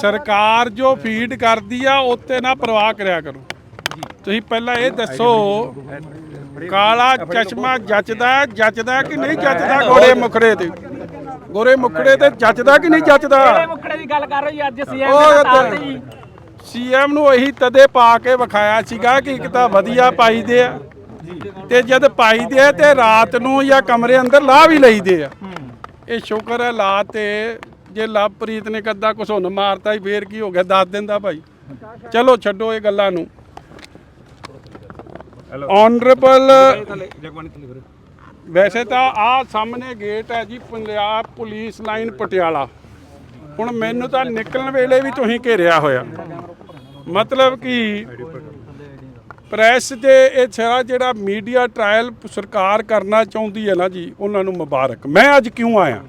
ਸਰਕਾਰ ਜੋ ਫੀਡ ਕਰਦੀ ਆ ਉੱਤੇ ਨਾ ਪ੍ਰਵਾਹ ਕਰਿਆ ਕਰੋ। ਤੁਸੀਂ ਪਹਿਲਾਂ ਇਹ ਦੱਸੋ ਕਾਲਾ ਚਸ਼ਮਾ ਜੱਚਦਾ ਜੱਚਦਾ ਕਿ ਨਹੀਂ ਜੱਚਦਾ ਗੋਰੇ ਮੁਖੜੇ ਤੇ? ਗੋਰੇ ਮੁਖੜੇ ਤੇ ਜੱਚਦਾ ਕਿ ਨਹੀਂ ਜੱਚਦਾ? ਮੁਖੜੇ ਦੀ ਗੱਲ ਕਰ ਰਹੀ ਅੱਜ ਸੀਐਮ ਨੇ ਤੇ- ਤਾਰ ਜੀ। ਸੀਐਮ ਨੂੰ ਇਹੀ ਤਦੇ ਪਾ ਕੇ ਵਿਖਾਇਆ ਸੀਗਾ ਕਿ ਇੱਕ ਤਾਂ ਵਧੀਆ ਪਾਈਦੇ ਆ ਤੇ ਜਦ ਪਾਈਦੇ ਆ ਤੇ ਰਾਤ ਨੂੰ ਜਾਂ ਕਮਰੇ ਅੰਦਰ ਲਾ ਵੀ ਲਈਦੇ ਆ। ਇਹ ਸ਼ੁਕਰ ਹੈ ਲਾ ਤੇ ਜੇ ਲਵਪ੍ਰੀਤ ਨੇ ਕੱਦਾ ਕੁਛ ਹੁਣ ਮਾਰਤਾ ਹੀ ਫੇਰ ਕੀ ਹੋ ਗਿਆ? ਦੱਸ ਦਿੰਦਾ ਭਾਈ। ਚਲੋ ਛੱਡੋ ਇਹ ਗੱਲਾਂ ਨੂੰ। ਆਨਰੇਬਲ ਵੈਸੇ ਤਾਂ ਆ ਸਾਹਮਣੇ ਗੇਟ ਹੈ ਜੀ ਪੰਜਾਬ ਪੁਲਿਸ ਲਾਈਨ ਪਟਿਆਲਾ। ਹੁਣ ਮੈਨੂੰ ਤਾਂ ਨਿਕਲਣ ਵੇਲੇ ਵੀ ਤੁਸੀਂ ਘੇਰਿਆ ਹੋਇਆ। ਮਤਲਬ ਕਿ ਪ੍ਰੈਸ ਦੇ ਇਹ ਸਾਰਾ ਜਿਹੜਾ ਮੀਡੀਆ ਟ੍ਰਾਇਲ ਸਰਕਾਰ ਕਰਨਾ ਚਾਹੁੰਦੀ ਹੈ ਨਾ ਜੀ ਉਹਨਾਂ ਨੂੰ ਮੁਬਾਰਕ। ਮੈਂ ਅੱਜ ਕਿਉਂ ਆਇਆ?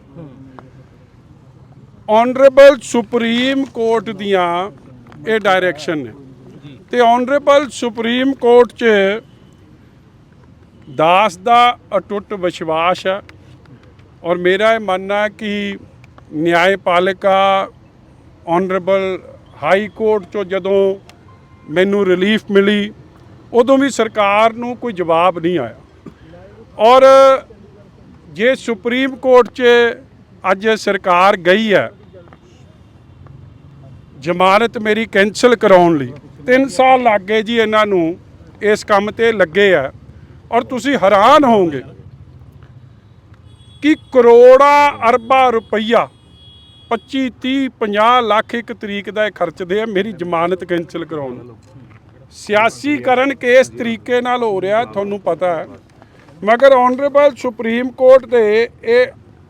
ਆਨਰੇਬਲ ਸੁਪਰੀਮ ਕੋਰਟ ਦੀਆਂ ਇਹ ਡਾਇਰੈਕਸ਼ਨ ਨੇ। ਤੇ ਆਨਰੇਬਲ ਸੁਪਰੀਮ ਕੋਰਟ 'ਚ ਦਾਸ ਦਾ ਅਟੁੱਟ ਵਿਸ਼ਵਾਸ ਹੈ ਔਰ ਮੇਰਾ ਇਹ ਮੰਨਣਾ ਹੈ ਕਿ ਨਿਆਂਪਾਲਿਕਾ ਆਨਰੇਬਲ ਹਾਈ ਕੋਰਟ ਚੋਂ ਜਦੋਂ ਮੈਨੂੰ ਰਿਲੀਫ ਮਿਲੀ, ਉਦੋਂ ਵੀ ਸਰਕਾਰ ਨੂੰ ਕੋਈ ਜਵਾਬ ਨਹੀਂ ਆਇਆ। ਔਰ ਜੇ ਸੁਪਰੀਮ ਕੋਰਟ 'ਚ ਅੱਜ ਸਰਕਾਰ ਗਈ ਹੈ ਜ਼ਮਾਨਤ ਮੇਰੀ ਕੈਂਸਲ ਕਰਾਉਣ ਲਈ। 3 ਸਾਲ ਲੱਗ ਗਏ ਜੀ ਇਹਨਾਂ ਨੂੰ ਇਸ ਕੰਮ ਤੇ ਲੱਗੇ ਆ ਔਰ ਤੁਸੀਂ ਹੈਰਾਨ ਹੋਵੋਗੇ ਕਿ ਕਰੋੜਾਂ ਅਰਬਾਂ ਰੁਪਈਆ 25 30 50 ਲੱਖ ਇੱਕ ਤਰੀਕ ਦਾ ਇਹ ਖਰਚਦੇ ਆ ਮੇਰੀ ਜ਼ਮਾਨਤ ਕੈਂਸਲ ਕਰਾਉਣ ਨੂੰ। ਸਿਆਸੀਕਰਨ ਕਿਸ ਤਰੀਕੇ ਨਾਲ ਹੋ ਰਿਹਾ, ਤੁਹਾਨੂੰ ਪਤਾ ਹੈ। ਮਗਰ ਆਨਰੇਬਲ ਸੁਪਰੀਮ ਕੋਰਟ ਦੇ ਇਹ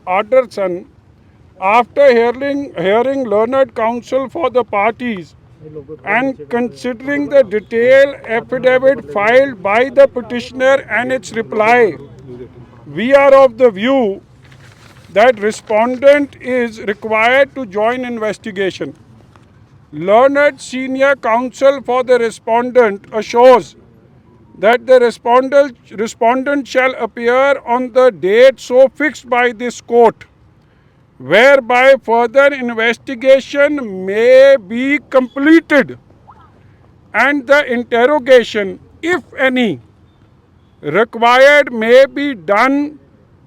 Utterson, after hearing, hearing learned counsel for the parties and considering the detailed affidavit filed by the petitioner and its reply, we are of the view that respondent is required to join investigation. Learned senior counsel for the respondent assures that the respondent respondent shall appear on the date so fixed by this court whereby further investigation may be completed and the interrogation, if any, required may be done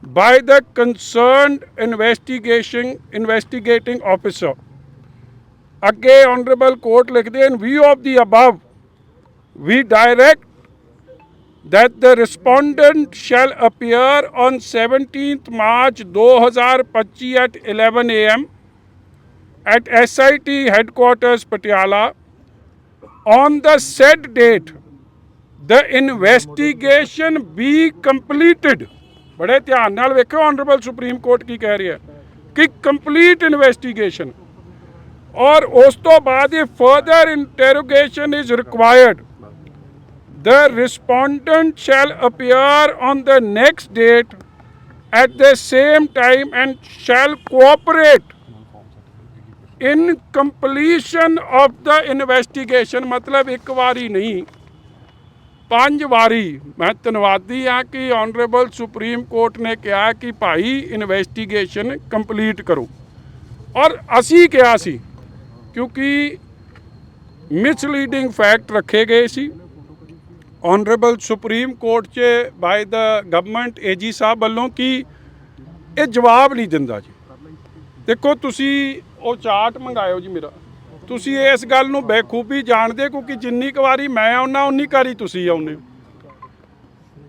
by the concerned investigation investigating officer. ਅੱਗੇ honorable court ਲਿਖਦੇ in view of the above we direct that the respondent shall appear on 17th March 2025 at 11 a.m. at SIT headquarters Patiala. On the said date, the investigation be completed. ਬੜੇ ਧਿਆਨ ਨਾਲ ਵੇਖੋ honourable supreme court ਕੀ ਕਹਿ ਰਹੀ ਹੈ ਕਿ complete investigation ਔਰ ਉਸ ਤੋਂ ਬਾਅਦ ਇਹ further interrogation is required the respondent shall appear on the next date at the same time and shall cooperate in completion of the investigation ਮਤਲਬ ਇੱਕ ਵਾਰੀ ਨਹੀਂ ਪੰਜ ਵਾਰੀ ਮੈਂ ਧੰਨਵਾਦੀ ਹਾਂ ਕਿ ਆਨਰੇਬਲ ਸੁਪਰੀਮ ਕੋਰਟ ਨੇ ਕਿਹਾ ਕਿ ਭਾਈ ਇਨਵੈਸਟੀਗੇਸ਼ਨ ਕੰਪਲੀਟ ਕਰੋ ਔਰ ਅਸੀਂ ਕਿਹਾ ਸੀ ਕਿਉਂਕਿ ਮਿਸਲੀਡਿੰਗ ਫੈਕਟ ਰੱਖੇ ਗਏ ਸੀ ਆਨਰੇਬਲ ਸੁਪਰੀਮ ਕੋਰਟ 'ਚ ਬਾਈ ਦਾ ਗਵਰਨਮੈਂਟ ਏਜੀ ਸਾਹਿਬ ਵੱਲੋਂ ਕਿ ਇਹ ਜਵਾਬ ਨਹੀਂ ਦਿੰਦਾ ਜੀ? ਦੇਖੋ ਤੁਸੀਂ ਉਹ ਚਾਰਟ ਮੰਗਾਇਓ ਜੀ ਮੇਰਾ। ਤੁਸੀਂ ਇਸ ਗੱਲ ਨੂੰ ਬੇਖੂਬੀ ਜਾਣਦੇ ਕਿਉਂਕਿ ਜਿੰਨੀ ਕੁ ਵਾਰੀ ਮੈਂ ਆਉਣਾ ਉਨੀ ਵਾਰੀ ਤੁਸੀਂ ਆਉਂਦੇ ਹੋ।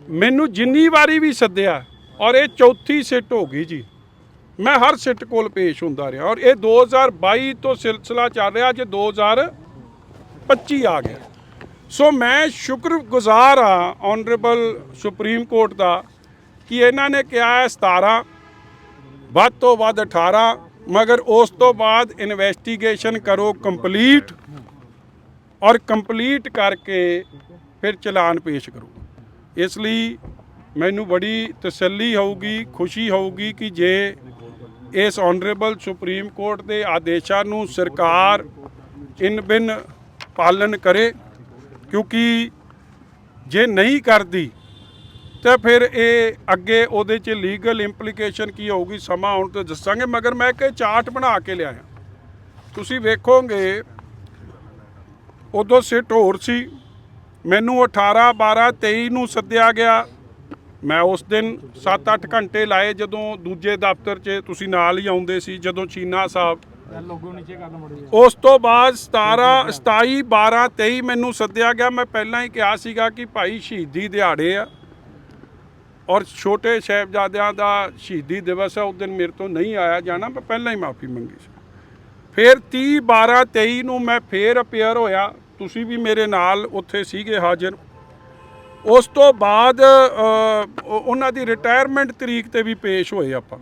ਮੈਨੂੰ ਜਿੰਨੀ ਵਾਰੀ ਵੀ ਸੱਦਿਆ ਔਰ ਇਹ ਚੌਥੀ ਸਿੱਟ ਹੋ ਗਈ ਜੀ। ਮੈਂ ਹਰ ਸਿੱਟ ਕੋਲ ਪੇਸ਼ ਹੁੰਦਾ ਰਿਹਾ ਔਰ ਇਹ 2022 ਤੋਂ ਸਿਲਸਿਲਾ ਚੱਲ ਰਿਹਾ, ਅੱਜ 2025 ਆ ਗਿਆ। ਸੋ ਮੈਂ ਸ਼ੁਕਰਗੁਜ਼ਾਰ ਆ ਆਨਰੇਬਲ ਸੁਪਰੀਮ ਕੋਰਟ ਦਾ, ਕਿ ਇਹਨਾਂ ਨੇ ਕਿਹਾ ਹੈ 17 ਵੱਧ ਤੋਂ ਵੱਧ 18 ਮਗਰ ਉਸ ਤੋਂ ਬਾਅਦ ਇਨਵੈਸਟੀਗੇਸ਼ਨ ਕਰੋ ਕੰਪਲੀਟ ਔਰ ਕੰਪਲੀਟ ਕਰਕੇ ਫਿਰ ਚਲਾਨ ਪੇਸ਼ ਕਰੋ। ਇਸ ਲਈ ਮੈਨੂੰ ਬੜੀ ਤਸੱਲੀ ਹੋਊਗੀ, ਖੁਸ਼ੀ ਹੋਊਗੀ ਕਿ ਜੇ ਇਸ ਆਨਰੇਬਲ ਸੁਪਰੀਮ ਕੋਰਟ ਦੇ ਆਦੇਸ਼ਾਂ ਨੂੰ ਸਰਕਾਰ ਇਨ ਬਿਨ ਪਾਲਣ ਕਰੇ ਕਿਉਂਕਿ ਜੇ ਨਹੀਂ ਕਰਦੀ, ਤੇ ਫਿਰ ਇਹ ਅੱਗੇ ਉਹਦੇ 'ਚ ਲੀਗਲ ਇੰਪਲੀਕੇਸ਼ਨ ਕੀ ਹੋਊਗੀ, ਸਮਾਂ ਆਉਣ ਤੇ ਦੱਸਾਂਗੇ, ਮਗਰ ਮੈਂ ਇੱਕ ਚਾਰਟ ਬਣਾ ਕੇ ਲਿਆਇਆ। ਤੁਸੀਂ ਵੇਖੋਗੇ, ਉਦੋਂ ਸਿੱਟ ਹੋਰ ਸੀ। ਮੈਨੂੰ 18 12 23 ਨੂੰ ਸੱਦਿਆ ਗਿਆ। ਮੈਂ ਉਸ ਦਿਨ 7-8 ਘੰਟੇ ਲਾਏ ਜਦੋਂ ਦੂਜੇ ਦਫ਼ਤਰ 'ਚ ਤੁਸੀਂ ਨਾਲ ਹੀ ਆਉਂਦੇ ਸੀ, ਜਦੋਂ ਚੀਨਾ ਸਾਹਿਬ ਉਸ ਤੋਂ ਬਾਅਦ 17 27 12 23 ਮੈਨੂੰ ਸੱਦਿਆ ਗਿਆ। ਮੈਂ ਪਹਿਲਾਂ ਹੀ ਕਿਹਾ ਸੀਗਾ ਕਿ ਭਾਈ ਸ਼ਹੀਦੀ ਦਿਹਾੜੇ ਆ। ਔਰ ਛੋਟੇ ਸਾਹਿਬਜ਼ਾਦਿਆਂ ਦਾ ਸ਼ਹੀਦੀ ਦਿਵਸ ਹੈ ਉਸ ਦਿਨ ਮੇਰੇ ਤੋਂ ਨਹੀਂ ਆਇਆ ਜਾਣਾ। ਮੈਂ ਪਹਿਲਾਂ ਹੀ ਮਾਫੀ ਮੰਗੀ ਸੀ। ਫਿਰ 30 12 23 ਨੂੰ ਮੈਂ ਫੇਰ ਅਪੀਅਰ ਹੋਇਆ। ਤੁਸੀਂ ਵੀ ਮੇਰੇ ਨਾਲ ਉੱਥੇ ਸੀਗੇ ਹਾਜ਼ਰ। ਉਸ ਤੋਂ ਬਾਅਦ ਉਹਨਾਂ ਦੀ ਰਿਟਾਇਰਮੈਂਟ ਤਰੀਕ ਤੇ ਵੀ ਪੇਸ਼ ਹੋਏ ਆਪਾਂ।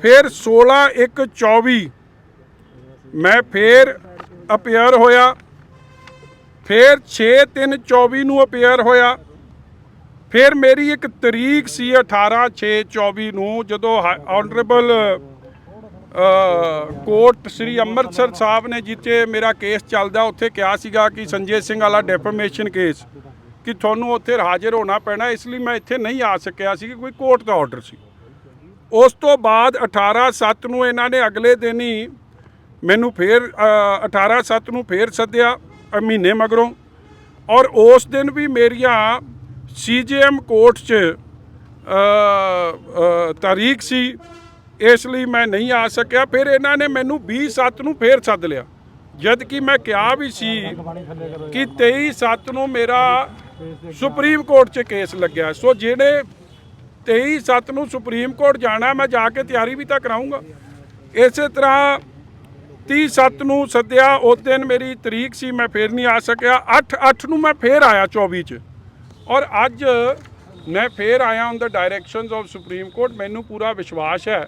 ਫਿਰ 16 1 24 ਮੈਂ ਫੇਰ ਅਪੀਅਰ ਹੋਇਆ। ਫਿਰ 6 3 24 ਨੂੰ ਅਪੀਅਰ ਹੋਇਆ। ਫਿਰ ਮੇਰੀ ਇੱਕ ਤਰੀਕ ਸੀ 18 6 24 ਨੂੰ, ਜਦੋਂ ਆਨਰੇਬਲ ਕੋਰਟ ਸ੍ਰੀ ਅੰਮ੍ਰਿਤਸਰ ਸਾਹਿਬ ਨੇ ਜਿੱਥੇ ਮੇਰਾ ਕੇਸ ਚੱਲਦਾ, ਉੱਥੇ ਕਿਹਾ ਸੀਗਾ ਕਿ ਸੰਜੇ ਸਿੰਘ ਵਾਲਾ ਡੈਫੇਮੇਸ਼ਨ ਕੇਸ ਕਿ ਤੁਹਾਨੂੰ ਉੱਥੇ ਹਾਜ਼ਰ ਹੋਣਾ ਪੈਣਾ। ਇਸ ਲਈ ਮੈਂ ਇੱਥੇ ਨਹੀਂ ਆ ਸਕਿਆ ਸੀ ਕਿ ਕੋਈ ਕੋਰਟ ਦਾ ਆਰਡਰ ਸੀ। ਉਸ ਤੋਂ ਬਾਅਦ 18 7 ਨੂੰ ਇਹਨਾਂ ਨੇ ਅਗਲੇ ਦਿਨ ਹੀ ਮੈਨੂੰ ਫੇਰ ਅ, 18 7 ਨੂੰ ਫੇਰ ਸੱਦਿਆ ਮਹੀਨੇ ਮਗਰੋਂ। ਔਰ ਉਸ ਦਿਨ ਵੀ ਮੇਰੀਆਂ ਸੀਜੀਐਮ ਕੋਰਟ 'ਚ ਤਾਰੀਖ ਸੀ। ਇਸ ਲਈ ਮੈਂ ਨਹੀਂ ਆ ਸਕਿਆ। ਫਿਰ ਇਹਨਾਂ ਨੇ ਮੈਨੂੰ 20 7 ਨੂੰ ਫੇਰ ਸੱਦ ਲਿਆ। ਜਦ ਕਿ ਮੈਂ ਕਿਹਾ ਵੀ ਸੀ ਕਿ 23 7 ਨੂੰ ਮੇਰਾ ਸੁਪਰੀਮ ਕੋਰਟ 'ਚ ਕੇਸ ਲੱਗਿਆ। ਸੋ ਜਿਹੜੇ 23 7 ਨੂੰ ਸੁਪਰੀਮ ਕੋਰਟ ਜਾਣਾ ਮੈਂ ਜਾ ਕੇ ਤਿਆਰੀ ਵੀ ਤਾਂ ਕਰਾਉਂਗਾ ਇਸੇ ਤਰ੍ਹਾਂ 30 7 ਨੂੰ ਸੱਦਿਆ ਉਸ ਦਿਨ ਮੇਰੀ ਤਰੀਕ ਸੀ ਮੈਂ ਫੇਰ ਨਹੀਂ ਆ ਸਕਿਆ। 8 8 ਨੂੰ ਮੈਂ ਫੇਰ ਆਇਆ 24 ਚ। ਔਰ ਅੱਜ ਮੈਂ ਫੇਰ ਆਇਆ on the directions of supreme court ਮੈਨੂੰ ਪੂਰਾ ਵਿਸ਼ਵਾਸ ਹੈ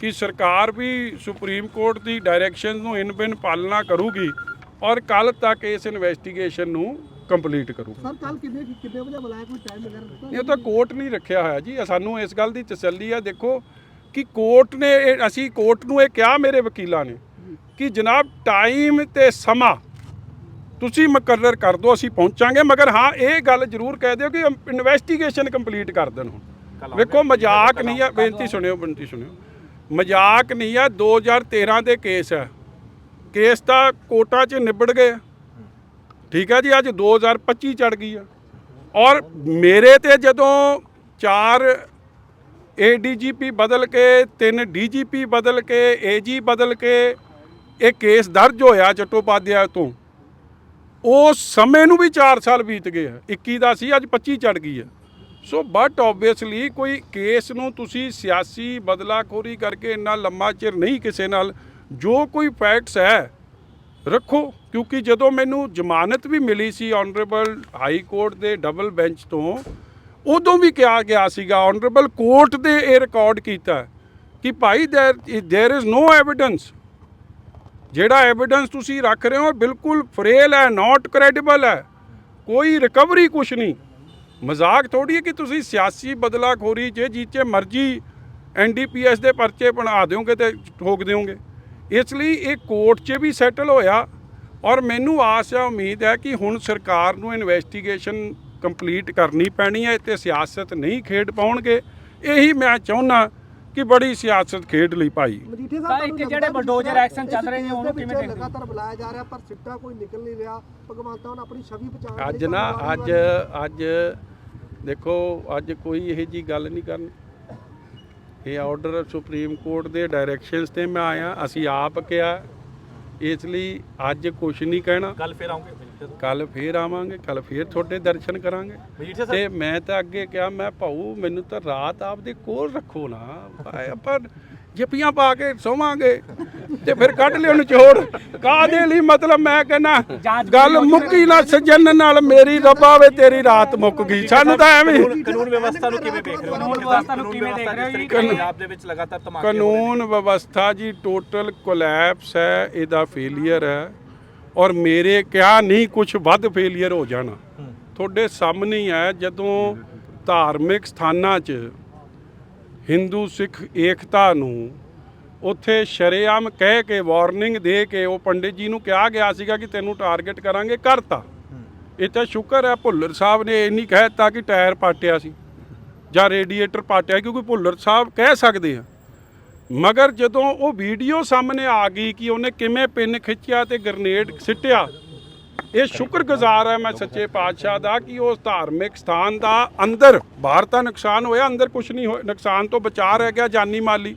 ਕਿ ਸਰਕਾਰ ਵੀ ਸੁਪਰੀਮ ਕੋਰਟ ਦੀ ਡਾਇਰੈਕਸ਼ਨਸ ਨੂੰ ਇਨ ਬਿਨ ਪਾਲਣਾ ਕਰੂਗੀ ਔਰ ਕੱਲ ਤੱਕ ਇਸ ਇਨਵੈਸਟੀਗੇਸ਼ਨ ਨੂੰ ਕੰਪਲੀਟ ਕਰੂਗੀ। ਸਰ ਕੱਲ ਕਿੰਨੇ ਕਿੰਨੇ ਵਜੇ ਬੁਲਾਇਆ ਕੋਈ ਟਾਈਮ ਵਗੈਰਾ ਇਹ ਤਾਂ ਕੋਰਟ ਨਹੀਂ ਰੱਖਿਆ ਹੋਇਆ ਜੀ। ਸਾਨੂੰ ਇਸ ਗੱਲ ਦੀ ਤਸੱਲੀ ਆ ਦੇਖੋ ਕਿ ਕੋਰਟ ਨੇ ਅਸੀਂ ਕੋਰਟ ਨੂੰ ਇਹ ਕਿਹਾ ਮੇਰੇ ਵਕੀਲਾਂ ਨੇ। ਕਿ ਜਨਾਬ ਟਾਈਮ ਤੇ ਸਮਾਂ ਤੁਸੀਂ ਮੁਕਰਰ ਕਰ ਦਿਓ ਅਸੀਂ ਪਹੁੰਚਾਂਗੇ। ਮਗਰ ਹਾਂ ਇਹ ਗੱਲ ਜ਼ਰੂਰ ਕਹਿ ਦਿਓ ਕਿ ਇਨਵੈਸਟੀਗੇਸ਼ਨ ਕੰਪਲੀਟ ਕਰ ਦੇਣ ਹੁਣ। ਵੇਖੋ ਮਜ਼ਾਕ ਨਹੀਂ ਆ ਬੇਨਤੀ ਸੁਣਿਓ ਬੇਨਤੀ ਸੁਣਿਓ। ਮਜ਼ਾਕ ਨਹੀਂ ਆ 2013 ਦੇ ਕੇਸ ਹੈ ਕੇਸ ਤਾਂ ਕੋਰਟਾਂ 'ਚ ਨਿਬੜ ਗਏ। ਠੀਕ ਹੈ ਜੀ ਅੱਜ 2025 ਚੜ ਗਈ ਆ। ਔਰ ਮੇਰੇ ਤੇ ਜਦੋਂ ਚਾਰ ਏਡੀਜੀਪੀ ਬਦਲ ਕੇ ਤਿੰਨ ਡੀਜੀਪੀ ਬਦਲ ਕੇ ਏਜੀ ਬਦਲ ਕੇ ਇਹ ਕੇਸ ਦਰਜ ਹੋਇਆ ਚਟੋਪਾਧਿਆ ਤੋਂ ਉਸ ਸਮੇਂ ਨੂੰ ਵੀ 4 ਸਾਲ ਬੀਤ ਗਏ ਆ 21 ਦਾ ਸੀ ਅੱਜ 25 ਚੜ ਗਈ ਆ ਸੋ ਬਟ ਆਬਵੀਅਸਲੀ ਕੋਈ ਕੇਸ ਨੂੰ ਤੁਸੀਂ ਸਿਆਸੀ ਬਦਲਾਖੋਰੀ ਕਰਕੇ ਇੰਨਾ ਲੰਮਾ ਚਿਰ ਨਹੀਂ ਕਿਸੇ ਨਾਲ ਜੋ ਕੋਈ ਫੈਕਟਸ ਹੈ ਰੱਖੋ ਕਿਉਂਕਿ ਜਦੋਂ ਮੈਨੂੰ ਜ਼ਮਾਨਤ ਵੀ ਮਿਲੀ ਸੀ ਆਨਰੇਬਲ ਹਾਈ ਕੋਰਟ ਦੇ ਡਬਲ ਬੈਂਚ ਤੋਂ ਉਦੋਂ ਵੀ ਕਿਹਾ ਗਿਆ ਸੀਗਾ ਆਨਰੇਬਲ ਕੋਰਟ ਦੇ ਇਹ ਰਿਕਾਰਡ ਕੀਤਾ ਕਿ ਭਾਈ there there is no evidence ਜਿਹੜਾ ਐਵੀਡੈਂਸ ਤੁਸੀਂ ਰੱਖ ਰਹੇ ਹੋ ਬਿਲਕੁਲ ਫਰੇਲ ਹੈ ਨਾਟ ਕ੍ਰੈਡੀਬਲ ਹੈ, ਕੋਈ ਰਿਕਵਰੀ ਕੁਛ ਨਹੀਂ। ਮਜ਼ਾਕ ਥੋੜੀ ਹੈ ਕਿ ਤੁਸੀਂ ਸਿਆਸੀ ਬਦਲਾਖੋਰੀ 'ਚ ਜਿੱਚੇ ਮਰਜ਼ੀ ਐਨਡੀਪੀਐਸ ਦੇ ਪਰਚੇ ਬਣਾ ਦਿਓਗੇ ਤੇ ਠੋਕ ਦਿਓਗੇ। ਇਸ ਲਈ ਇਹ ਕੋਰਟ 'ਚ ਵੀ ਸੈਟਲ ਹੋਇਆ ਔਰ ਮੈਨੂੰ ਆਸ ਹੈ ਉਮੀਦ ਹੈ ਕਿ ਹੁਣ ਸਰਕਾਰ ਨੂੰ ਇਨਵੈਸਟੀਗੇਸ਼ਨ ਕੰਪਲੀਟ ਕਰਨੀ ਪੈਣੀ ਹੈ ਤੇ ਸਿਆਸਤ ਨਹੀਂ ਖੇਡ ਪਾਉਣਗੇ। ਇਹੀ ਮੈਂ ਚਾਹੁੰਦਾ ਕਿ ਬੜੀ ਸਿਆਸਤ ਖੇਡ ਲਈ ਭਾਈ। ਮਜੀਠੇ ਤਾਂ ਇੱਕ ਤੁਹਾਨੂੰ ਜਿਹੜੇ ਲੱਗਦਾ bulldozer ਵੀ action ਚੱਲ ਰਹੇ ਨੇ, ਇਸ ਉਹਨੂੰ case ਦੇ ਕਿਵੇਂ ਵਿੱਚ ਦੇਖਦੇ ਹੋ? ਲਗਾਤਾਰ ਬੁਲਾਇਆ ਜਾ ਰਿਹਾ ਪਰ ਸਿੱਟਾ ਕੋਈ ਨਿਕਲ ਨਹੀਂ ਰਿਹਾ। ਭਗਵੰਤ ਮਾਨ ਆਪਣੀ ਛਵੀ ਬਚਾਉਣ ਅੱਜ ਨਾ ਅੱਜ ਅੱਜ ਦੇਖੋ ਅੱਜ ਕੋਈ ਇਹੋ ਜੀ ਗੱਲ ਨਹੀਂ ਕਰਨੀ। ਇਹ ਆਰਡਰ ਸੁਪਰੀਮ ਕੋਰਟ ਦੇ ਡਾਇਰੈਕਸ਼ਨਸ ਤੇ ਮੈਂ ਆਇਆ ਅਸੀਂ ਆਪ ਕਿਹਾ ਇਸ ਲਈ ਅੱਜ ਕੁਝ ਨਹੀਂ ਕਹਿਣਾ। ਕੱਲ ਫੇਰ ਆਉਂਗੇ। ਕੱਲ ਫੇਰ ਆਵਾਂਗੇ ਕੱਲ ਫੇਰ ਤੁਹਾਡੇ ਦਰਸ਼ਨ ਕਰਾਂਗੇ। ਤੇ ਮੈਂ ਤਾਂ ਅੱਗੇ ਕਿਹਾ ਮੈਂ ਭਾਊ ਮੈਨੂੰ ਤਾਂ ਰਾਤ ਆਪਦੇ ਕੋਲ ਰੱਖੋ ਨਾ। ਆਪਾਂ ਜੱਪੀਆਂ ਪਾ ਕੇ ਸੋਵਾਂਗੇ ਤੇ ਫਿਰ ਕੱਢ ਲਿਓ ਨਿਚੋੜ। ਕਾਦੇ ਲਈ? ਮਤਲਬ ਮੈਂ ਕਹਿੰਦਾ ਜਾਂਚ ਗੱਲ ਮੁੱਕੀ ਨਾ ਸਜਣ ਨਾਲ ਮੇਰੀ ਰੱਬਾ ਵੇ ਤੇਰੀ ਰਾਤ ਮੁੱਕ ਗਈ। ਸਾਨੂੰ ਤਾਂ ਐਵੇਂ ਕਾਨੂੰਨ ਵਿਵਸਥਾ ਨੂੰ ਕਿਵੇਂ ਦੇਖ ਰਹੇ ਹੋ? ਕਾਨੂੰਨ ਵਿਵਸਥਾ ਨੂੰ ਕਿਵੇਂ ਦੇਖ ਰਹੇ ਹੋ ਜੀ? ਪੰਜਾਬ ਦੇ ਵਿੱਚ ਲਗਾਤਾਰ ਧਮਾਕੇ। ਕਾਨੂੰਨ ਵਿਵਸਥਾ ਜੀ ਟੋਟਲ ਕੋਲੈਪਸ ਹੈ ਇਹਦਾ ਫੇਲਿਅਰ ਹੈ। ਔਰ ਮੇਰੇ ਕਿਹਾ ਨਹੀਂ ਕੁਝ ਵੱਧ ਫੇਲਿਅਰ ਹੋ ਜਾਣਾ। ਤੁਹਾਡੇ ਸਾਹਮਣੇ ਹੀ ਹੈ ਜਦੋਂ ਧਾਰਮਿਕ ਸਥਾਨਾਂ 'ਚ ਹਿੰਦੂ ਸਿੱਖ ਏਕਤਾ ਨੂੰ ਉੱਥੇ ਸ਼ਰੇਆਮ ਕਹਿ ਕੇ ਵਾਰਨਿੰਗ ਦੇ ਕੇ ਉਹ ਪੰਡਿਤ ਜੀ ਨੂੰ ਕਿਹਾ ਗਿਆ ਸੀਗਾ ਕਿ ਤੈਨੂੰ ਟਾਰਗੇਟ ਕਰਾਂਗੇ ਕਰਤਾ। ਇਹ ਤਾਂ ਸ਼ੁਕਰ ਹੈ ਭੁੱਲਰ ਸਾਹਿਬ ਨੇ ਇਹ ਨਹੀਂ ਕਹਿ ਦਿੱਤਾ ਕਿ ਟਾਇਰ ਪਾਟਿਆ ਸੀ ਜਾਂ ਰੇਡੀਏਟਰ ਪਾਟਿਆ ਕਿਉਂਕਿ ਭੁੱਲਰ ਸਾਹਿਬ ਕਹਿ ਸਕਦੇ ਆ। ਮਗਰ ਜਦੋਂ ਉਹ ਵੀਡੀਓ ਸਾਹਮਣੇ ਆ ਗਈ ਕਿ ਉਹਨੇ ਕਿਵੇਂ ਪਿੰਨ ਖਿੱਚਿਆ ਤੇ ਗ੍ਰਨੇਡ ਸਿੱਟਿਆ, ਇਹ ਸ਼ੁਕਰਗੁਜ਼ਾਰ ਹੈ ਮੈਂ ਸੱਚੇ ਪਾਤਸ਼ਾਹ ਦਾ ਕਿ ਉਸ ਧਾਰਮਿਕ ਸਥਾਨ ਦਾ ਅੰਦਰ ਬਾਹਰ ਤਾਂ ਨੁਕਸਾਨ ਹੋਇਆ, ਅੰਦਰ ਕੁਝ ਨਹੀਂ ਹੋਇਆ, ਨੁਕਸਾਨ ਤੋਂ ਬਚਾ ਰਹਿ ਗਿਆ ਜਾਨੀ ਮਾਲੀ।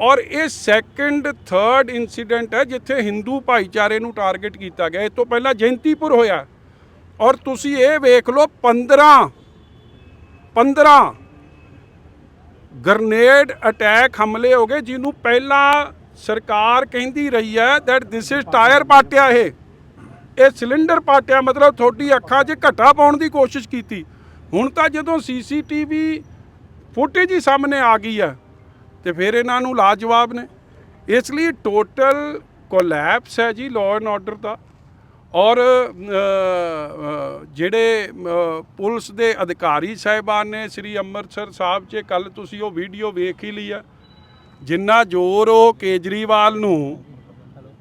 ਔਰ ਇਹ ਸੈਕੰਡ ਥਰਡ ਇਨਸੀਡੈਂਟ ਹੈ ਜਿੱਥੇ ਹਿੰਦੂ ਭਾਈਚਾਰੇ ਨੂੰ ਟਾਰਗੇਟ ਕੀਤਾ ਗਿਆ। ਇਹ ਤੋਂ ਪਹਿਲਾਂ ਜੈਂਤੀਪੁਰ ਹੋਇਆ। ਔਰ ਤੁਸੀਂ ਇਹ ਵੇਖ ਲਓ 15 15 ਗ੍ਰਨੇਡ ਅਟੈਕ ਹਮਲੇ ਹੋ ਗਏ, ਜਿਹਨੂੰ ਪਹਿਲਾਂ ਸਰਕਾਰ ਕਹਿੰਦੀ ਰਹੀ ਹੈ ਦੈਟ ਥਿਸ ਇਜ਼ ਟਾਇਰ ਪਾਟਿਆ ਇਹ। ਇਹ ਸਿਲੰਡਰ ਪਾਟਿਆ, ਮਤਲਬ ਤੁਹਾਡੀ ਅੱਖਾਂ 'ਚ ਘਟਾ ਪਾਉਣ ਦੀ ਕੋਸ਼ਿਸ਼ ਕੀਤੀ। ਹੁਣ ਤਾਂ ਜਦੋਂ ਸੀਸੀਟੀਵੀ ਫੁਟੇਜ ਹੀ ਸਾਹਮਣੇ ਆ ਗਈ ਹੈ, ਤੇ ਫਿਰ ਇਹਨਾਂ ਨੂੰ ਲਾਜਵਾਬ ਨੇ। ਇਸ ਲਈ ਟੋਟਲ ਕੋਲੈਪਸ ਹੈ ਜੀ ਲਾਅ ਐਂਡ ਆਰਡਰ ਦਾ। ਔਰ ਜਿਹੜੇ ਪੁਲਿਸ ਦੇ ਅਧਿਕਾਰੀ ਸਾਹਿਬਾਨ ਨੇ ਸ੍ਰੀ ਅੰਮ੍ਰਿਤਸਰ ਸਾਹਿਬ 'ਚ ਕੱਲ ਤੁਸੀਂ ਉਹ ਵੀਡੀਓ ਵੇਖ ਹੀ ਲਈ ਆ। ਜਿੰਨਾ ਜ਼ੋਰ ਉਹ ਕੇਜਰੀਵਾਲ ਨੂੰ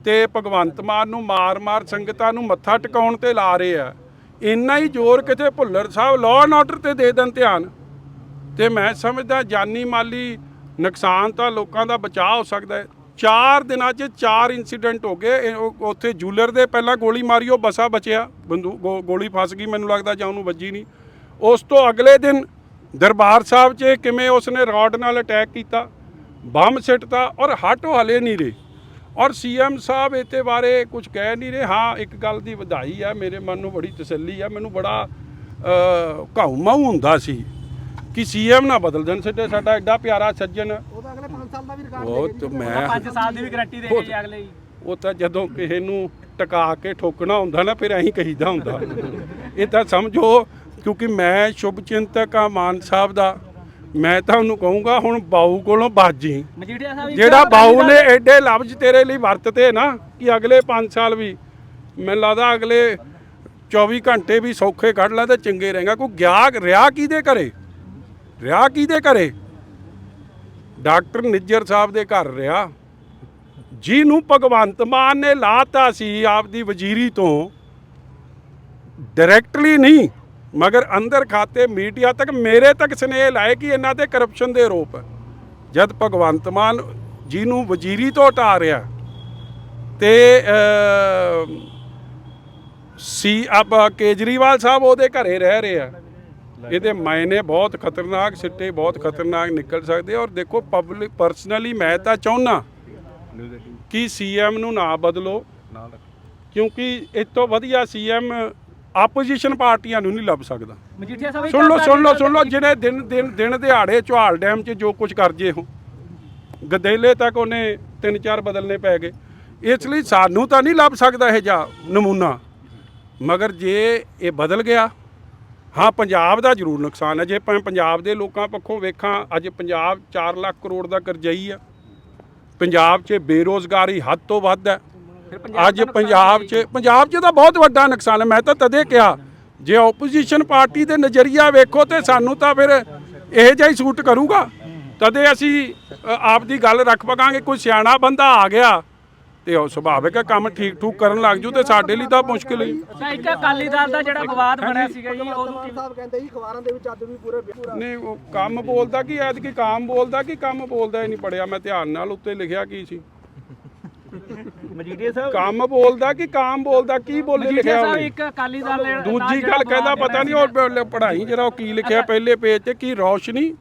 ਤੇ ਭਗਵੰਤ ਮਾਨ ਨੂੰ ਮਾਰ-ਮਾਰ ਸੰਗਤਾਂ ਨੂੰ ਮੱਥਾ ਟਿਕਾਉਣ ਤੇ ਲਾ ਰਹੇ ਆ, ਇੰਨਾ ਹੀ ਜ਼ੋਰ ਕਿਤੇ Bhullar Sahib law and order ਤੇ ਦੇ ਦੇਣ ਧਿਆਨ। ਤੇ ਮੈਂ ਸਮਝਦਾ ਜਾਨੀ ਮਾਲੀ ਨੁਕਸਾਨ ਤਾਂ ਲੋਕਾਂ ਦਾ ਬਚਾਅ ਹੋ ਸਕਦਾ ਹੈ। ਚਾਰ ਦਿਨਾਂ 'ਚ ਚਾਰ ਇਨਸੀਡੈਂਟ ਹੋ ਗਏ। ਉੱਥੇ ਜੂਲਰ ਦੇ ਪਹਿਲਾਂ ਗੋਲੀ ਮਾਰੀ, ਉਹ ਬਸਾ ਬਚਿਆ। ਬੰਦੂਕ ਗੋ- ਗੋਲੀ ਫਸ ਗਈ, ਮੈਨੂੰ ਲੱਗਦਾ ਜਾਂ ਉਹਨੂੰ ਵੱਜੀ ਨਹੀਂ। ਉਸ ਤੋਂ ਅਗਲੇ ਦਿਨ ਦਰਬਾਰ ਸਾਹਿਬ 'ਚ ਕਿਵੇਂ ਉਸਨੇ ਰੌਡ ਨਾਲ ਅਟੈਕ ਕੀਤਾ, ਬੰਬ ਸਿੱਟਤਾ ਔਰ ਹਟੋ ਹਲੇ ਨਹੀਂ ਰਹੇ। ਔਰ ਸੀਐਮ ਸਾਹਿਬ ਇਹਦੇ ਬਾਰੇ ਕੁਝ ਕਹਿ ਨਹੀਂ ਰਹੇ। ਹਾਂ, ਇੱਕ ਗੱਲ ਦੀ ਵਧਾਈ ਹੈ ਮੇਰੇ ਮਨ ਨੂੰ ਬੜੀ ਤਸੱਲੀ ਹੈ ਮੈਨੂੰ ਬੜਾ ਘਾਉ ਮਾਊ ਹੁੰਦਾ ਸੀ ਕਿ ਸੀਐਮ ਨਾ ਬਦਲ ਦੇਣ। ਸਿੱਧੇ ਸਾਡਾ ਐਡਾ ਪਿਆਰਾ ਸੱਜਣ ਉਹ ਤਾਂ ਅਗਲੇ 5 ਸਾਲ ਦਾ ਵੀ ਰਿਕਾਰਡ ਉਹ ਤੇ ਮੈਂ 5 ਸਾਲ ਦੀ ਵੀ ਗਾਰੰਟੀ ਦੇ ਕੇ ਜੀ ਅਗਲੇ ਜੀ ਉਹ ਤਾਂ ਜਦੋਂ ਕਿਸੇ ਨੂੰ ਟਿਕਾ ਕੇ ਠੋਕਣਾ ਹੁੰਦਾ ਨਾ ਫਿਰ ਐਂ ਕਹੀਦਾ ਹੁੰਦਾ। ਇਹ ਤਾਂ ਸਮਝੋ ਕਿਉਂਕਿ ਮੈਂ ਸ਼ੁਭ ਚਿੰਤਕ ਆ ਮਾਨ ਸਾਹਿਬ ਦਾ। ਮੈਂ ਤਾਂ ਉਹਨੂੰ ਕਹੂੰਗਾ ਹੁਣ ਬਾਊ ਕੋਲੋਂ ਬਾਜੀ। ਜਿਹੜਾ ਬਾਊ ਨੇ ਐਡੇ ਲਫ਼ਜ਼ ਤੇਰੇ ਲਈ ਵਰਤਤੇ ਨਾ ਕਿ ਅਗਲੇ 5 ਸਾਲ ਵੀ ਮੈਨੂੰ ਲੱਗਦਾ ਅਗਲੇ 24 ਘੰਟੇ ਵੀ ਸੌਖੇ ਕੱਢ ਲੈ ਤੇ ਚੰਗੇ ਰਹੇਗਾ। ਕੋਈ ਗਿਆ ਰਿਆ ਕਿਹਦੇ ਘਰੇ? ਰਿਆ ਕਿਹਦੇ ਘਰੇ? ਡਾਕਟਰ ਨਿੱਜਰ ਸਾਹਿਬ ਦੇ ਘਰ ਰਿਹਾ। ਜਿਹਨੂੰ ਭਗਵੰਤ ਮਾਨ ਨੇ ਲਾਤਾ ਸੀ ਆਪਦੀ ਵਜ਼ੀਰੀ ਤੋਂ। ਡਾਇਰੈਕਟਲੀ ਨਹੀਂ, ਮਗਰ ਅੰਦਰ ਖਾਤੇ ਮੀਡੀਆ ਤੱਕ ਮੇਰੇ ਤੱਕ ਸਨੇਹ ਲਾਏ ਕਿ ਇਹਨਾਂ ਤੇ ਕਰਪਸ਼ਨ ਦੇ ਆਰੋਪ ਹੈ। ਜਦ ਭਗਵੰਤ ਮਾਨ ਜਿਹਨੂੰ ਵਜ਼ੀਰੀ ਤੋਂ ਹਟਾ ਰਿਹਾ ਤੇ ਸੀ ਆਪ ਕੇਜਰੀਵਾਲ ਸਾਹਿਬ ਉਹਦੇ ਘਰੇ ਰਹਿ ਰਹੇ ਆ। ਇਹਦੇ ਮਾਇਨੇ ਬਹੁਤ ਖਤਰਨਾਕ ਸਿੱਟੇ ਬਹੁਤ ਖਤਰਨਾਕ ਨਿਕਲ ਸਕਦੇ ਔਰ ਦੇਖੋ ਪਬਲਿਕ ਪਰਸਨਲੀ ਮੈਂ ਤਾਂ ਚਾਹੁੰਨਾ ਕਿ ਸੀਐਮ ਨੂੰ ਨਾ ਬਦਲੋ। ਕਿਉਂਕਿ ਇਸ ਤੋਂ ਵਧੀਆ ਸੀਐਮ ਆਪੋਜੀਸ਼ਨ ਪਾਰਟੀਆਂ ਨੂੰ ਨਹੀਂ ਲੱਭ ਸਕਦਾ। ਮਜੀਠੀਆ ਸਾਹਿਬ ਇੱਕ ਸੁਣ ਲਓ ਸੁਣ ਲਓ ਸੁਣ ਲਓ ਜਿਹਨੇ ਦਿਨ ਦਿਨ ਦਿਨ ਦਿਹਾੜੇ ਚੌਹਾਲ ਡੈਮ 'ਚ ਜੋ ਕੁਝ ਕਰ ਜੇ ਹੋ ਗਦੇਲੇ ਤੱਕ ਉਹਨੇ ਤਿੰਨ ਚਾਰ ਬਦਲਨੇ ਪੈ ਗਏ। ਇਸ ਲਈ ਸਾਨੂੰ ਤਾਂ ਨਹੀਂ ਲੱਭ ਸਕਦਾ ਇਹ ਜਾ ਨਮੂਨਾ। ਮਗਰ ਜੇ ਇਹ ਬਦਲ ਗਿਆ ਹਾਂ ਪੰਜਾਬ ਦਾ ਜ਼ਰੂਰ ਨੁਕਸਾਨ ਹੈ। ਜੇ ਆਪਾਂ ਪੰਜਾਬ ਦੇ ਲੋਕਾਂ ਪੱਖੋਂ ਵੇਖਾਂ ਅੱਜ ਪੰਜਾਬ 4 ਲੱਖ ਕਰੋੜ ਦਾ ਕਰਜ਼ਈ ਆ। ਪੰਜਾਬ 'ਚ ਬੇਰੋਜ਼ਗਾਰੀ ਹੱਦ ਤੋਂ ਵੱਧ ਹੈ। ਅੱਜ ਪੰਜਾਬ 'ਚ ਪੰਜਾਬ 'ਚ ਤਾਂ ਬਹੁਤ ਵੱਡਾ ਨੁਕਸਾਨ ਹੈ। ਮੈਂ ਤਾਂ ਤਦੇ ਕਿਹਾ ਜੇ ਆਪੋਜੀਸ਼ਨ ਪਾਰਟੀ ਦੇ ਨਜ਼ਰੀਆ ਵੇਖੋ ਤੇ ਸਾਨੂੰ ਤਾਂ ਫਿਰ ਇਹ ਜਿਹਾ ਹੀ ਸੂਟ ਕਰੂਗਾ। ਤਦੇ ਅਸੀਂ ਆਪ ਦੀ ਗੱਲ ਰੱਖ ਪਕਾਂਗੇ। ਕੋਈ ਸਿਆਣਾ ਬੰਦਾ ਆ ਗਿਆ ਤੇ ਉਹ ਸੁਭਾਵਿਕ ਹੈ ਕੰਮ ਠੀਕ ਠੂਕ ਕਰਨ ਲੱਗ ਜੂ ਤੇ ਸਾਡੇ ਲਈ ਤਾਂ ਮੁਸ਼ਕਿਲ ਹੀ। ਤਾਂ ਇੱਕ ਅਕਾਲੀ ਦਲ ਦਾ ਜਿਹੜਾ ਵਿਵਾਦ ਬਣਿਆ ਸੀਗਾ ਜੀ ਉਹਨੂੰ ਮਾਨ ਕਿਵੇਂ ਸਾਹਿਬ ਕਹਿੰਦੇ ਸੀ ਅਖਬਾਰਾਂ ਦੇ ਵਿੱਚ ਅੱਜ ਵੀ ਪੂਰੇ ਪੂਰਾ ਨਹੀਂ ਉਹ ਕੰਮ ਬੋਲਦਾ ਕਿ ਕਾਮ ਬੋਲਦਾ ਕਿ ਕੰਮ ਬੋਲਦਾ ਹੀ ਨਹੀਂ ਪੜਿਆ। ਮੈਂ ਧਿਆਨ ਨਾਲ ਉੱਤੇ ਲਿਖਿਆ ਕੀ ਸੀ। ਮਜੀਠੀਆ ਸਾਹਿਬ ਕੰਮ ਬੋਲਦਾ ਕਿ ਕਾਮ ਬੋਲਦਾ ਕੀ ਬੋਲੇ ਮਜੀਠੀਆ ਲਿਖਿਆ ਸਾਹਿਬ ਇੱਕ ਅਕਾਲੀ ਦਲ ਦੂਜੀ ਗੱਲ ਕਹਿੰਦਾ ਪਤਾ ਨਹੀਂ ਉਹ ਪੜ੍ਹਾਈ ਜਿਹੜਾ ਉਹ ਕੀ ਲਿਖਿਆ ਪਹਿਲੇ ਪੇਜ ਤੇ ਕੀ ਰੌਸ਼ਨੀ?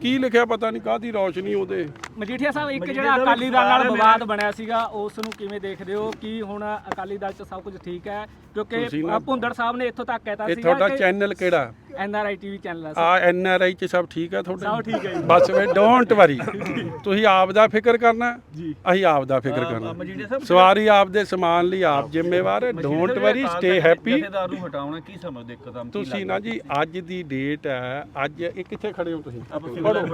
ਕੀ ਲਿਖਿਆ ਪਤਾ ਨਹੀਂ ਕਾਹਦੀ ਰੌਸ਼ਨੀ ਉਹਦੇ? ਮਜੀਠੀਆ ਸਾਹਿਬ ਇੱਕ ਜਿਹੜਾ ਅਕਾਲੀ ਦਲ ਨਾਲ ਵਿਵਾਦ ਬਣਿਆ ਸੀਗਾ ਉਸ ਨੂੰ ਕਿਵੇਂ ਦੇਖਦੇ ਹੋ? ਕਿ ਹੁਣ ਅਕਾਲੀ ਦਲ 'ਚ ਸਭ ਕੁਝ ਠੀਕ ਹੈ? ਕਿਉਂਕਿ ਭੁੰਦੜ ਸਾਹਿਬ ਨੇ ਇੱਥੋਂ ਤੱਕ ਕਹਿਤਾ ਸੀਗਾ ਤੁਹਾਡਾ ਚੈਨਲ ਕਿਹੜਾ? ਐਨਆਰਆਈ ਟੀਵੀ ਚੈਨਲ ਹੈ ਆ ਐਨ ਆਰ ਆਈ ਚ ਸਭ ਠੀਕ ਹੈ ਤੁਹਾਡੇ? ਸਭ ਠੀਕ ਹੈ ਜੀ। ਬਸ ਵੇ ਡੋਂਟ ਵਰੀ ਤੁਸੀਂ ਆਪ ਦਾ ਫਿਕਰ ਕਰਨਾ। ਅਸੀਂ ਆਪ ਦਾ ਫਿਕਰ ਕਰਨਾ। ਸਵਾਰੀ ਆਪ ਦੇ ਸਮਾਨ ਲਈ ਆਪ ਜ਼ਿੰਮੇਵਾਰ ਹੈ। ਡੋਂਟ ਵਰੀ ਸਟੇ ਹੈਪੀ ਜਥੇਦਾਰ ਨੂੰ ਹਟਾਉਣਾ ਕੀ ਸਮਝਦੇ ਇੱਕਦਮ ਕੀ ਤੁਸੀਂ ਨਾ ਜੀ ਅੱਜ ਦੀ ਡੇਟ ਹੈ। ਅੱਜ ਇਹ ਕਿੱਥੇ ਖੜੇ ਹੋ ਤੁਸੀਂ? ਪੜੋ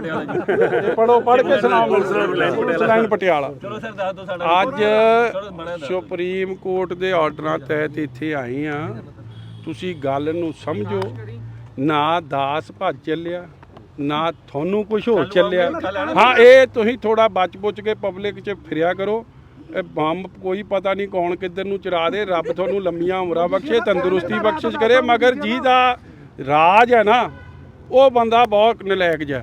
ਪੜੋ ਪੜ ਕੇ ਸੁਣਾਓ। Police line Patiala. ਚਲੋ ਸਰ ਦੱਸ ਦਿਓ ਸਾਡਾ ਅੱਜ ਸੁਪਰੀਮ ਕੋਰਟ ਦੇ ਆਰਡਰਾਂ ਤਹਿਤ ਇੱਥੇ ਆਏ ਆ ਤੁਸੀਂ ਗੱਲ ਨੂੰ ਸਮਝੋ। ਨਾ ਦਾਸ ਭੱਜ ਚੱਲਿਆ ਨਾ ਤੁਹਾਨੂੰ ਕੁਝ ਹੋ ਚੱਲਿਆ। ਹਾਂ ਇਹ ਤੁਸੀਂ ਥੋੜਾ ਬਚ ਬੁੱਚ ਕੇ ਪਬਲਿਕ 'ਚ ਫਿਰਿਆ ਕਰੋ। ਇਹ ਬੰਬ ਕੋਈ ਪਤਾ ਨਹੀਂ ਕੌਣ ਕਿੱਧਰ ਨੂੰ ਚਰਾ ਦੇ। ਰੱਬ ਤੁਹਾਨੂੰ ਲੰਮੀਆਂ ਉਮਰਾਂ ਬਖਸ਼ੇ ਤੰਦਰੁਸਤੀ ਬਖਸ਼ਿਸ਼ ਕਰੇ। ਮਗਰ ਜੀ ਦਾ ਰਾਜ ਹੈ ਨਾ। ਉਹ ਬੰਦਾ ਬਹੁਤ ਨਲਾਇਕ ਜਿਹਾ।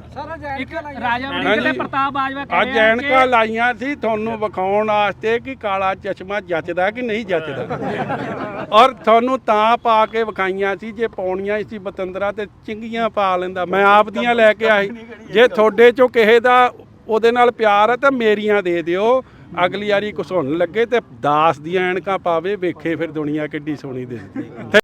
ਇੱਕ ਰਾਜਾ ਵੜਿੰਗ ਹਾਂਜੀ। ਤੇ ਪ੍ਰਤਾਪ ਬਾਜਵਾ ਕਹਿ ਅੱਜ ਰਹੇ ਆ ਐਨਕਾਂ ਕਿ ਲਾਈਆਂ ਸੀ ਤੁਹਾਨੂੰ ਵਿਖਾਉਣ ਵਾਸਤੇ ਕਿ ਕਾਲਾ ਚਸ਼ਮਾ ਜੱਚਦਾ ਕਿ ਨਹੀਂ ਜੱਚਦਾ। ਔਰ ਤੁਹਾਨੂੰ ਤਾਂ ਪਾ ਕੇ ਵਿਖਾਈਆਂ ਸੀ ਜੇ ਪਾਉਣੀਆਂ ਸੀ ਬਤੰਦਰਾ ਤੇ ਚਿੰਗੀਆਂ ਪਾ ਲੈਂਦਾ। ਮੈਂ ਆਪ ਦੀਆਂ ਲੈ ਕੇ ਆਈ। ਜੇ ਤੁਹਾਡੇ ਚੋਂ ਕਿਸੇ ਦਾ ਉਹਦੇ ਨਾਲ ਪਿਆਰ ਹੈ ਤਾਂ ਮੇਰੀਆਂ ਦੇ ਦਿਓ। ਅਗਲੀ ਵਾਰੀ ਕੁਛ ਹੋਣ ਲੱਗੇ ਤੇ ਦਾਸ ਦੀਆਂ ਐਨਕਾਂ ਪਾਵੇ ਵੇਖੇ ਫਿਰ ਦੁਨੀਆ ਕਿੱਡੀ ਸੋਹਣੀ ਦਿਸਦੀ।